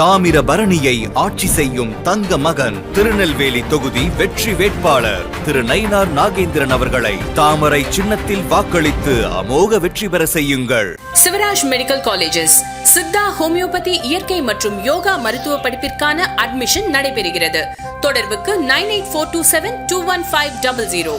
தாமிரபரணியை ஆட்சி செய்யும் தங்க மகன் திருநெல்வேலி தொகுதி வெற்றி வேட்பாளர் திரு நயினார் நாகேந்திரன் அவர்களை தாமரை சின்னத்தில் வாக்களித்து அமோக வெற்றி பெற செய்யுங்கள். Sivaraj medical colleges siddha homeopathy இயற்கை மற்றும் யோகா மருத்துவ படிப்பிற்கான அட்மிஷன் நடைபெறுகிறது. தொடர்புக்கு nine eight four two seven two one five double zero.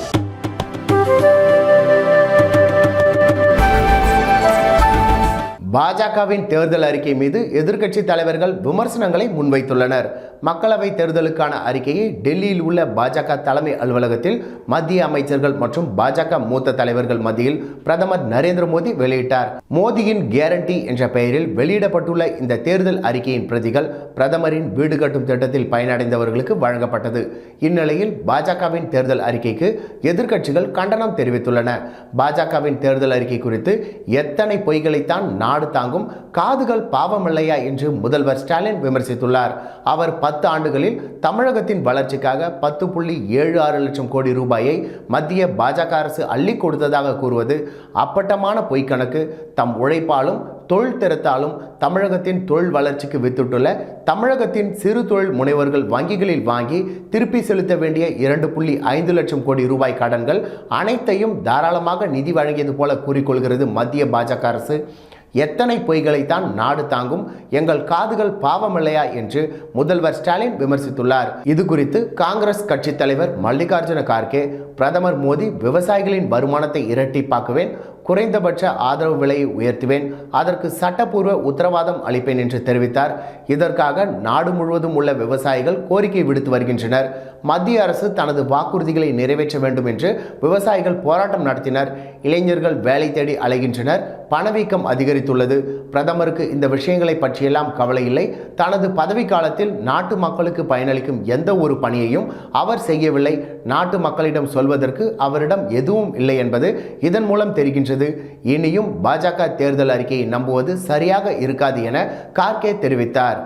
பாஜகவின் தேர்தல் அறிக்கை மீது எதிர்க்கட்சி தலைவர்கள் விமர்சனங்களை முன்வைத்துள்ளனர். மக்களவை தேர்தலுக்கான அறிக்கையை டெல்லியில் உள்ள பாஜக தலைமை அலுவலகத்தில் மத்திய அமைச்சர்கள் மற்றும் பாஜக மூத்த தலைவர்கள் மத்தியில் பிரதமர் நரேந்திர மோடி வெளியிட்டார். மோடியின் கேரண்டி என்ற பெயரில் வெளியிடப்பட்டுள்ள இந்த தேர்தல் அறிக்கையின் பிரதிகள் பிரதமரின் வீடு கட்டும் திட்டத்தில் பயனடைந்தவர்களுக்கு வழங்கப்பட்டது. இந்நிலையில் பாஜகவின் தேர்தல் அறிக்கைக்கு எதிர்க்கட்சிகள் கண்டனம் தெரிவித்துள்ளன. பாஜகவின் தேர்தல் அறிக்கை குறித்து எத்தனை பொய்களைத்தான் நாடு தாங்கும் காதுகள் பாவமில்லையா என்று முதல்வர் ஸ்டாலின் விமர்சித்துள்ளார். அவர் பத்து பத்து ஆண்டுகளில் தமிழகத்தின் வளர்ச்சிக்காக பத்து புள்ளி ஏழு ஆறு லட்சம் கோடி ரூபாயை மத்திய பாஜக அரசு அள்ளி கொடுத்ததாக கூறுவது அப்பட்டமான பொய்க்கணக்கு. தம் உழைப்பாலும் தொழில் திறத்தாலும் தமிழகத்தின் தொழில் வளர்ச்சிக்கு வித்துட்டுள்ள தமிழகத்தின் சிறு தொழில் முனைவர்கள் வங்கிகளில் வாங்கி திருப்பி செலுத்த வேண்டிய இரண்டு புள்ளி ஐந்து லட்சம் கோடி ரூபாய் கடன்கள் அனைத்தையும் தாராளமாக நிதி வழங்கியது போல கூறிக்கொள்கிறது மத்திய பாஜக அரசு. எத்தனை பொய்களைத்தான் நாடு தாங்கும்? எங்கள் காதுகள் பாவமில்லையா? என்று முதல்வர் ஸ்டாலின் விமர்சித்துள்ளார். இது குறித்து காங்கிரஸ் கட்சித் தலைவர் மல்லிகார்ஜுன கார்கே பிரதமர் மோடி விவசாயிகளின் வருமானத்தை இரட்டிப்பாக்குவேன் குறைந்தபட்ச ஆதரவு விலையை உயர்த்துவேன். அதற்கு சட்டப்பூர்வ உத்தரவாதம் அளிப்பேன் என்று தெரிவித்தார். இதற்காக நாடு முழுவதும் உள்ள விவசாயிகள் கோரிக்கை விடுத்து வருகின்றனர். மத்திய அரசு தனது வாக்குறுதிகளை நிறைவேற்ற வேண்டும் என்று விவசாயிகள் போராட்டம் நடத்தினர். இளைஞர்கள் வேலை தேடி அலைகின்றனர். பணவீக்கம் அதிகரித்துள்ளது. பிரதமருக்கு இந்த விஷயங்களை பற்றியெல்லாம் கவலை இல்லை. தனது பதவி காலத்தில் நாட்டு மக்களுக்கு பயனளிக்கும் எந்த ஒரு பணியையும் அவர் செய்யவில்லை. நாட்டு மக்களிடம் சொல்வதற்கு அவரிடம் எதுவும் இல்லை என்பது இதன் மூலம் தெரிகின்றது. இனியும் பாஜக தேர்தல் அறிக்கையை நம்புவது சரியாக இருக்காது என கார்கே தெரிவித்தார்.